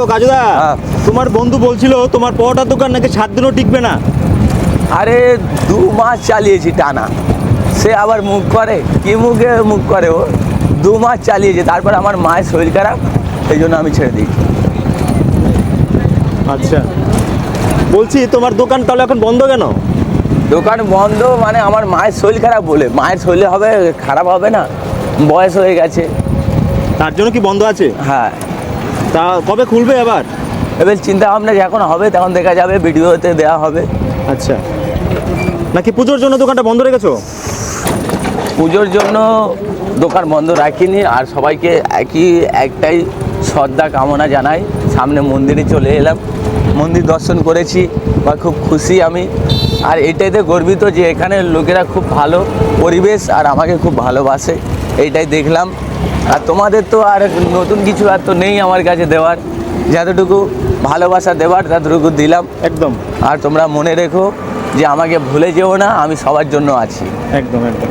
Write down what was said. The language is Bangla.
দেখো কাজুদা হ্যাঁ। তোমার বন্ধু বলছিল তোমার পরোটার দোকান নাকি সাত দিনও টিকবে না। আরে দু মাস চালিয়েছি টানা। সে আবার মুখ করে? কি মুখে মুখ করে ও? দু মাস চালিয়েছে তারপর আমার মায়ের শরীর খারাপ সেই জন্য আমি ছেড়ে দিই আচ্ছা। বলছি তোমার দোকান তাহলে এখন বন্ধ কেন? দোকান বন্ধ মানে আমার মায়ের শরীর খারাপ বলে। মায়ের শরীর হবে খারাপ হবে না বয়স হয়ে গেছে। তার জন্য কি বন্ধ আছে? হ্যাঁ। তা কবে খুলবে আবার? এবার চিন্তা ভাবনা যখন হবে তখন দেখা যাবে ভিডিওতে দেওয়া হবে। আচ্ছা। নাকি পুজোর জন্য দোকানটা বন্ধ রেখেছো? পুজোর জন্য দোকান বন্ধ রাখিনি আর সবাইকে একই একটাই শ্রদ্ধা কামনা জানাই। সামনে মন্দিরে চলে এলাম। মন্দির দর্শন করেছি বা খুব খুশি আমি। আর এটাইতে গর্বিত যে এখানে লোকেরা খুব ভালো পরিবেশ আর আমাকে খুব ভালোবাসে এইটাই দেখলাম। আর তোমাদের তো আর নতুন কিছু আর তো নেই আমার কাছে দেওয়ার। যতটুকু ভালোবাসা দেওয়ার ততটুকু দিলাম। একদম। আর তোমরা মনে রেখো যে আমাকে ভুলে যেও না আমি সবার জন্য আছি। একদম একদম।